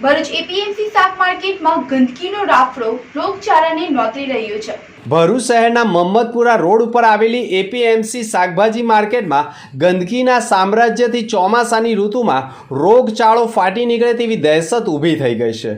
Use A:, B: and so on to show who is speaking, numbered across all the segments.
A: Bharuch APMC શાક માર્કેટમાં ગંદકીનો રાફડો રોગચાળાને નોતરી રહ્યો છે.
B: ભરૂચ શહેરના મમ્મદપુરા રોડ ઉપર આવેલી એપીએમસી શાકભાજી માર્કેટમાં ગંદકીના સામ્રાજ્યથી ચોમાસાની ઋતુમાં રોગચાળો ફાટી નીકળે તેવી દહેશત ઊભી થઈ ગઈ છે.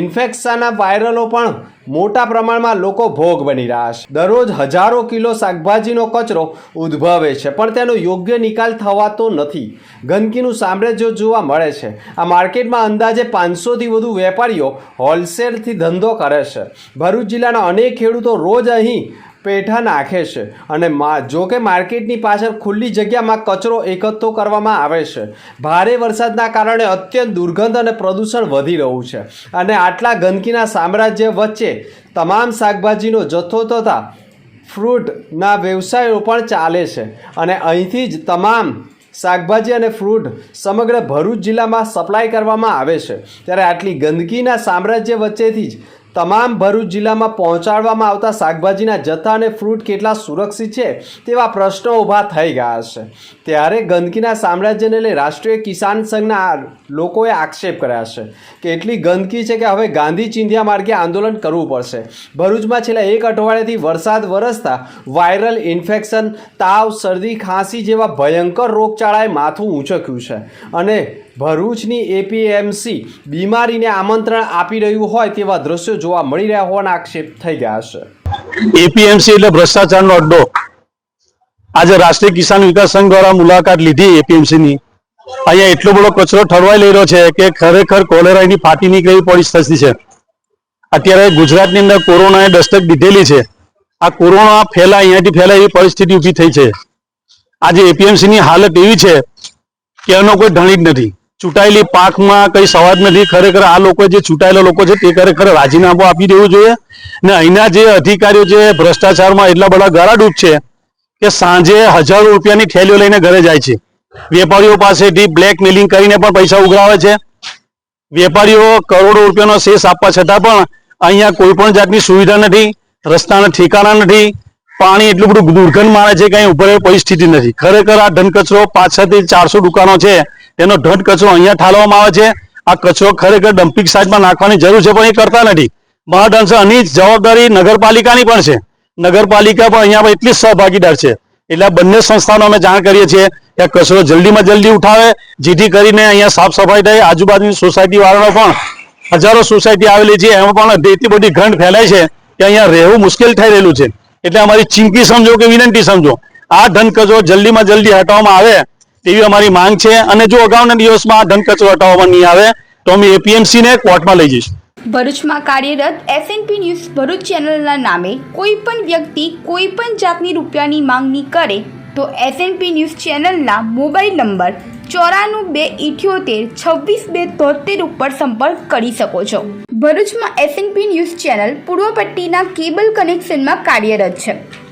B: ઇન્ફેક્શનના વાયરલો પણ મોટા પ્રમાણમાં લોકો ભોગ બની રહ્યા છે. દરરોજ હજારો કિલો શાકભાજીનો કચરો ઉદ્ભવે છે, પણ તેનો યોગ્ય નિકાલ થવાતો નથી. ગંદકીનું સામ્રાજ્ય જોવા મળે છે. આ માર્કેટમાં અંદાજે પાંચસોથી વધુ વેપારીઓ હોલસેલથી ધંધો કરે છે. ભરૂચ જિલ્લાના અનેક ખેડૂતો રોજ અહીં પેઠા નાખે છે. અને જો કે માર્કેટની પાછળ ખુલ્લી જગ્યામાં કચરો એકઠો કરવામાં આવે છે. ભારે વરસાદના કારણે અત્યંત દુર્ગંધ અને પ્રદૂષણ વધી રહ્યું છે. અને આટલા ગંદકીના સામ્રાજ્ય વચ્ચે તમામ શાકભાજીનો જથ્થો તથા ફ્રૂટના વ્યવસાયો પણ ચાલે છે. અને અહીંથી જ તમામ શાકભાજી અને ફ્રૂટ સમગ્ર ભરૂચ જિલ્લામાં સપ્લાય કરવામાં આવે છે. ત્યારે આટલી ગંદકીના સામ્રાજ્ય વચ્ચેથી જ તમામ ભરૂચ જિલ્લામાં પહોંચાડવામાં આવતા શાકભાજીના જથ્થા અને ફ્રૂટ કેટલા સુરક્ષિત છે તેવા પ્રશ્નો ઊભા થઈ ગયા છે. ત્યારે ગંદકીના સામ્રાજ્યને લઈ રાષ્ટ્રીય કિસાન સંઘના લોકોએ આક્ષેપ કર્યા છે કે એટલી ગંદકી છે કે હવે ગાંધી ચિંધ્યા માર્ગે આંદોલન કરવું પડશે. ભરૂચમાં છેલ્લા એક અઠવાડિયાથી વરસાદ વરસતા વાયરલ ઇન્ફેક્શન, તાવ, શરદી, ખાંસી જેવા ભયંકર રોગચાળાએ માથું ઊંચક્યું છે. અને ભરૂચની એપીએમસી બીમારીને આમંત્રણ આપી રહ્યું હોય તેવા દ્રશ્યો જોવા મળી રહ્યા હોવાના આક્ષેપ થઈ ગયા છે.
C: એપીએમસી એટલે ભ્રષ્ટાચારનો અડ્ડો. આજે રાષ્ટ્રીય કિસાન વિકાસ સંઘ દ્વારા મુલાકાત લીધી એપીએમસી ની. અહીંયા એટલો બધો કચરો ઠરવાઈ લઈ રહ્યો છે કે ખરેખર કોલેરાની ફાટી નીકળે એવી પરિસ્થિતિ છે. અત્યારે ગુજરાતની અંદર કોરોનાએ દસ્તક દીધેલી છે. આ કોરોના ફેલાય, અહીંયાથી ફેલાય એવી પરિસ્થિતિ ઊભી થઈ છે. આજે એપીએમસી ની હાલત એવી છે કે એનો કોઈ ધણી જ નથી. ચૂંટાયેલી પાકમાં કઈ સવાદ નથી, ખરેખર આ લોકો જે ચૂંટાયેલા લોકો છે તે ખરેખર રાજીનામું આપી દેવું જોઈએ. ને અહીંના જે અધિકારીઓ જે ભ્રષ્ટાચારમાં એટલા બધા ગરાડૂપ છે કે સાંજે હજારો રૂપિયાની થેલીઓ લઈને ઘરે જાય છે. વેપારીઓ પાસેથી બ્લેકમેલિંગ કરીને પણ પૈસા ઉઘરાવે છે. વેપારીઓ કરોડો રૂપિયાનો શેષ આપવા છતાં પણ અહીંયા કોઈ પણ જાતની સુવિધા નથી, રસ્તાના ઠેકાણા નથી, પાણી એટલું બધું દુર્ગંધ મારે છે કે અહીં એવી પરિસ્થિતિ નથી. ખરેખર આ ધનકચરો પાછળથી ચારસો દુકાનો છે. તેનો ધન કચરો અહીંયા ઠાલવામાં આવે છે. આ કચરો ખરેખર ડમ્પિંગ સાઇટમાં નાખવાની જરૂર છે, પણ એ કરતા નથી. મહદઅંશે આની જવાબદારી નગરપાલિકાની પણ છે. નગરપાલિકા પણ અહીંયા એટલી સહભાગીદાર છે. એટલે બંને સંસ્થાનો અમે જાણ કરીએ છીએ કે કચરો જલ્દીમાં જલ્દી ઉઠાવે, જેથી કરીને અહીંયા સાફ સફાઈ થાય. આજુબાજુની સોસાયટી વાળાનો પણ હજારો સોસાયટી આવેલી છે. એમાં પણ એટલી બધી ગંધ ફેલાય છે કે અહીંયા રહેવું મુશ્કેલ થઈ રહેલું છે. એટલે અમારી ચીમકી સમજો કે વિનંતી સમજો. આ ધન કચરો જલ્દીમાં જલ્દી હટાવવામાં આવે એવી અમારી માંગ છે. અને જો અગાઉના દિવસમાં આ ધન હટાવવામાં નહીં આવે, તો અમે એપીએમસી ને કોર્ટમાં લઈ જઈશું.
A: ભરૂચમાં કાર્યરત એસએનપી ન્યૂઝ ભરૂચ ચેનલના નામે કોઈ પણ વ્યક્તિ કોઈ પણ જાતની રૂપિયાની માંગણી કરે, તો એસએનપી ન્યૂઝ ચેનલના મોબાઈલ નંબર ચોરાણું બે ઇઠ્યોતેર છવ્વીસ બે તોતેર ઉપર સંપર્ક કરી શકો છો. ભરૂચમાં એસએનપી ન્યૂઝ ચેનલ પૂર્વ પટ્ટીના કેબલ કનેક્શનમાં કાર્યરત છે.